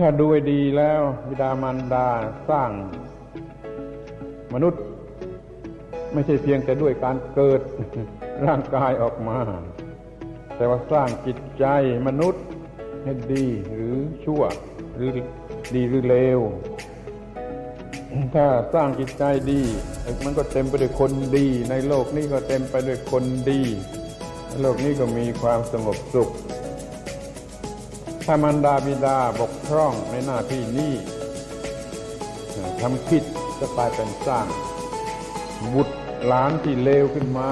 ถ้าดูให้ดีแล้วบิดามารดาสร้าง มนุษย์ ไม่ใช่เพียงแต่ด้วยการเกิดร่างกายออกมา แต่ว่าสร้างจิตใจมนุษย์ให้ดีหรือชั่ว หรือดีหรือเลว ถ้าสร้างจิตใจดี มันก็เต็มไปด้วยคนดี ในโลกนี้ก็เต็มไปด้วยคนดี โลกนี้ก็มีความสงบสุข ถ้ามารดาบิดาบกพร่องในหน้าที่นี้ทำผิดจะกลายเป็นสร้าง บุตรหลานที่เลวขึ้นมา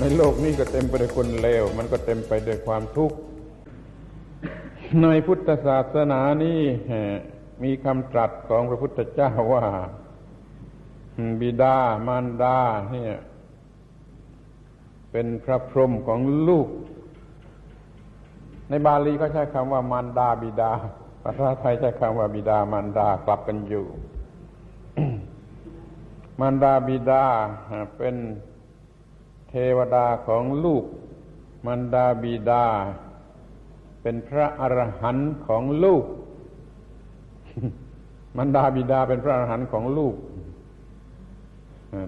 ในโลกนี้ก็เต็มไปด้วยคนเลว มันก็เต็มไปด้วยความทุกข์ ในพุทธศาสนานี้มีคำตรัสของพระพุทธเจ้าว่า บิดามารดาเนี่ยเป็นพระพรหมของลูก ในบาลีก็ใช้คำว่ามารดาบิดาภาษาไทยใช้คำว่าบิดามารดากลับกันอยู่ มารดาบิดาเป็นเทวดาของลูก มารดาบิดา เป็นพระอรหันต์ของลูก มารดาบิดาเป็นพระอรหันต์ของลูก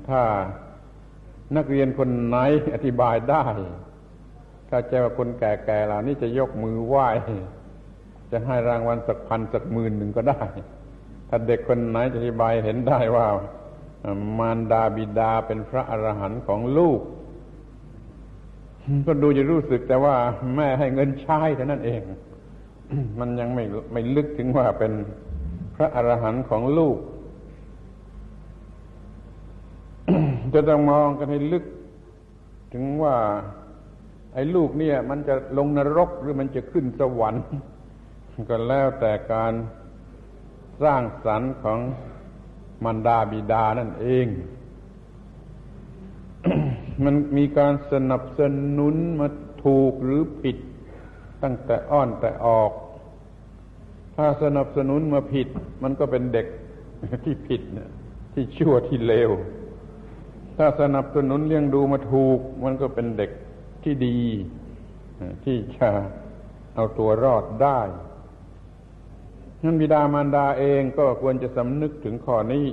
ถ้านักเรียนคนไหนอธิบายได้ ถ้าใจว่าคนแก่ๆเหล่านี้จะยกมือไหว้ จะให้รางวัลสักพันสักหมื่นหนึ่งก็ได้ ถ้าเด็กคนไหนจะอธิบายเห็นได้ว่ามารดาบิดาเป็นพระอรหันต์ของลูก ก็ดูจะรู้สึกแต่ว่าแม่ให้เงินใช้เท่านั้นเอง มันยังไม่ไม่ลึกถึงว่าเป็นพระอรหันต์ของลูก จะต้องมองกันให้ลึก ถึงว่า ไอ้ลูกเนี่ย มันจะลงนรกหรือมันจะขึ้นสวรรค์ ก็แล้วแต่การสร้างสรรค์ของมารดาบิดานั่นเอง มันมีการสนับสนุนมาถูกหรือผิด ตั้งแต่อ้อนแต่ออก ถ้าสนับสนุนมาผิด มันก็เป็นเด็กที่ผิดที่ชั่วที่เลว ถ้าสนับสนุนเลี้ยงดูมาถูก มันก็เป็นเด็ก ที่ดี ที่จะเอาตัวรอดได้นั้นบิดามารดาเองก็ควรจะสำนึกถึงข้อนี้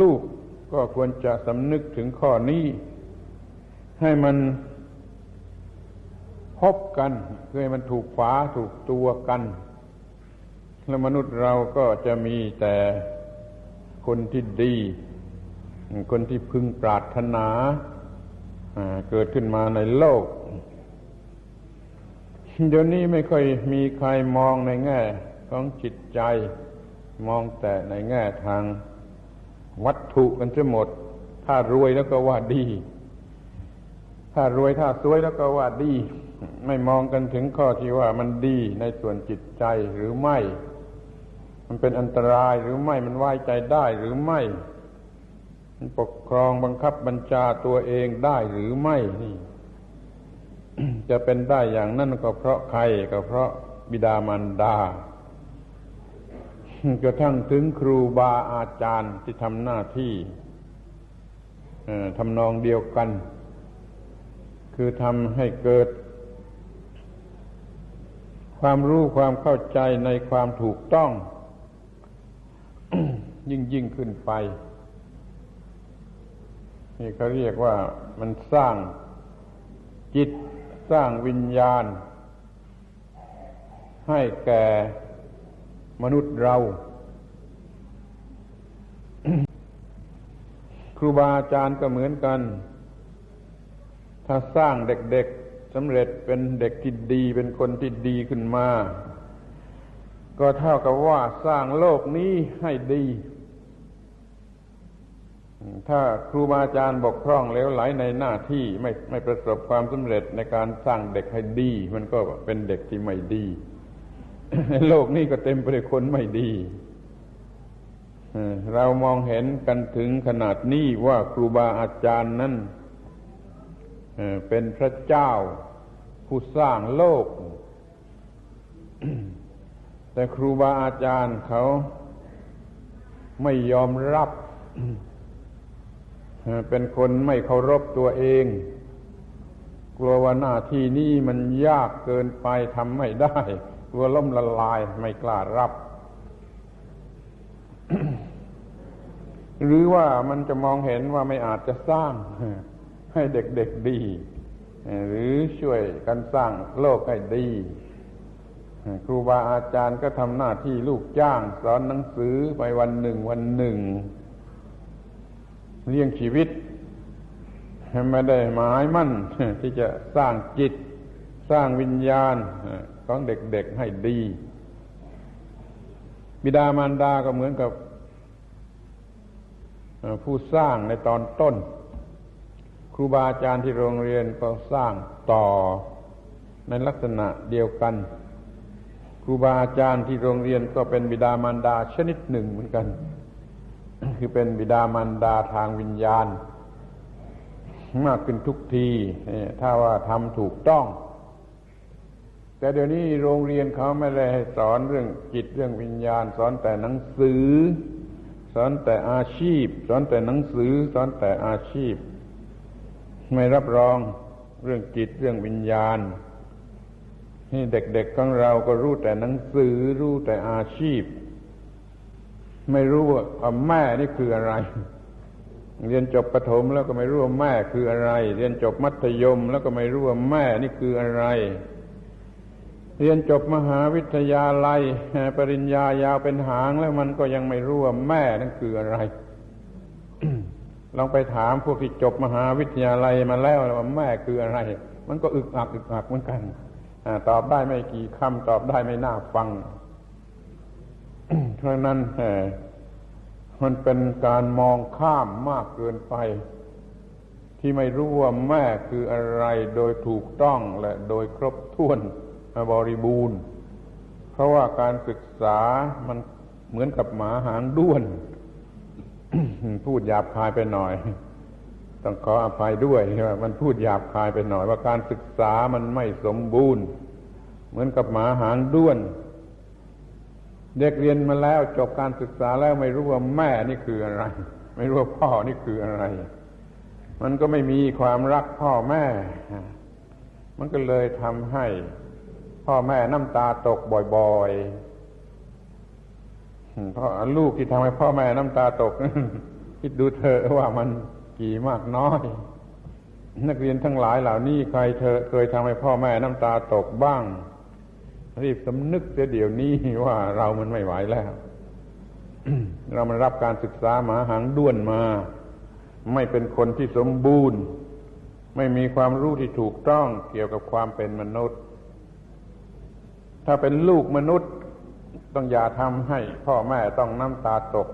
ลูกก็ควรจะสำนึกถึงข้อนี้ ให้มันพบกันเพื่อให้มันถูกฝาถูกตัวกัน แล้วมนุษย์เราก็จะมีแต่คนที่ดี คนที่พึงปรารถนา เกิดขึ้นมาในโลก เดี๋ยวนี้ไม่ค่อยมีใครมองในแง่ของจิตใจ มองแต่ในแง่ทางวัตถุกันจะหมด ถ้ารวยแล้วก็ว่าดี ถ้ารวยถ้าสวยแล้วก็ว่าดี ไม่มองกันถึงข้อที่ว่ามันดีในส่วนจิตใจหรือไม่ มันเป็นอันตรายหรือไม่มันไว้ใจได้หรือไม่ มันปกครองบังคับบัญชาตัวเองได้หรือไม่นี่ จะเป็นได้อย่างนั้นก็เพราะใครก็เพราะบิดามารดากระทั่งถึงครูบาอาจารย์ที่ทำหน้าที่ทำนองเดียวกัน คือทำให้เกิด ความรู้ความเข้าใจในความถูกต้อง ยิ่งยิ่งขึ้นไป นี่เขาเรียกว่ามันสร้างจิตสร้างวิญญาณ ให้แก่มนุษย์เรา ครูบาอาจารย์ก็เหมือนกัน ถ้าสร้างเด็กๆสำเร็จเป็นเด็กที่ดีเป็นคนที่ดีขึ้นมา ก็เท่ากับว่าสร้างโลกนี้ให้ดี ถ้าครูบาอาจารย์บกพร่องเลวไหลในหน้าที่ไม่ไม่ประสบความสำเร็จในการสร้างเด็กให้ดี มันก็เป็นเด็กที่ไม่ดี โลกนี้ก็เต็มไปด้วยคนไม่ดีเรามองเห็นกันถึงขนาดนี้ว่าครูบาอาจารย์นั้นเป็นพระเจ้าผู้สร้างโลก แต่ครูบาอาจารย์เขาไม่ยอมรับ เป็นคนไม่เคารพตัวเอง กลัวว่าหน้าที่นี้มันยากเกินไปทำไม่ได้ กลัวล่มละลายไม่กล้ารับ หรือว่ามันจะมองเห็นว่าไม่อาจจะสร้าง ให้เด็กๆดี หรือช่วยกันสร้างโลกให้ดีครูบาอาจารย์ก็ทำหน้าที่ลูกจ้าง สอนหนังสือไปวันหนึ่งวันหนึ่ง เลี้ยงชีวิต ไม่ได้หมายมั่นที่จะสร้างจิต สร้างวิญญาณของเด็กๆให้ดี บิดามารดาก็เหมือนกับผู้สร้างในตอนต้น ครูบาอาจารย์ที่โรงเรียนก็สร้างต่อในลักษณะเดียวกัน ครูบาอาจารย์ที่โรงเรียนก็เป็นบิดามารดาชนิดหนึ่งเหมือนกัน คือเป็นบิดามารดาทางวิญญาณ มากขึ้นทุกที ถ้าว่าทำถูกต้อง แต่เดี๋ยวนี้โรงเรียนเขาไม่ได้ให้สอนเรื่องจิตเรื่องวิญญาณ สอนแต่หนังสือ สอนแต่อาชีพ สอนแต่หนังสือ สอนแต่อาชีพ ไม่รับรองเรื่องจิตเรื่องวิญญาณนี่เด็กๆของเราก็รู้แต่หนังสือรู้แต่อาชีพ ไม่รู้ว่าแม่นี่คืออะไร เรียนจบประถมแล้วก็ไม่รู้ว่าแม่คืออะไร เรียนจบมัธยมแล้วก็ไม่รู้ว่าแม่นี่คืออะไร เรียนจบมหาวิทยาลัย ปริญญายาวเป็นหางแล้วมันก็ยังไม่รู้ว่าแม่นั่นคืออะไรลองไปถามพวกที่จบมหาวิทยาลัยมาแล้วว่าแม่คืออะไร มันก็อึกอักอึกอักเหมือนกันอตอบได้ไม่กี่คำตอบได้ไม่น่าฟัง เพราะนั้นมันเป็นการมองข้ามมากเกินไป ที่ไม่รู้ว่าแม่คืออะไรโดยถูกต้องและโดยครบถ้วนบริบูรณ์ เพราะว่าการศึกษามันเหมือนกับหมาหางด้วน พูดหยาบคายไปหน่อย ต้องขออภัยด้วยว่ามันพูดหยาบคายไปหน่อย ว่าการศึกษามันไม่สมบูรณ์ เหมือนกับหมาหางด้วน เด็กเรียนมาแล้วจบการศึกษาแล้วไม่รู้ว่าแม่นี่คืออะไร ไม่รู้ว่าพ่อนี่คืออะไร มันก็ไม่มีความรักพ่อแม่ มันก็เลยทำให้พ่อแม่น้ำตาตกบ่อยๆเพราะลูกที่ทำให้พ่อแม่น้ำตาตกคิดดูเธอว่ามันกี่มากน้อย นักเรียนทั้งหลายเหล่านี้ใครเธอเคยทำให้พ่อแม่น้ำตาตกบ้าง รีบสำนึกเสียเดี๋ยวนี้ว่าเรามันไม่ไหวแล้ว เรามันรับการศึกษาหมาหางด้วนมา ไม่เป็นคนที่สมบูรณ์ ไม่มีความรู้ที่ถูกต้องเกี่ยวกับความเป็นมนุษย์ ถ้าเป็นลูกมนุษย์ ต้องอย่าทำให้พ่อแม่ต้องน้ำตาตก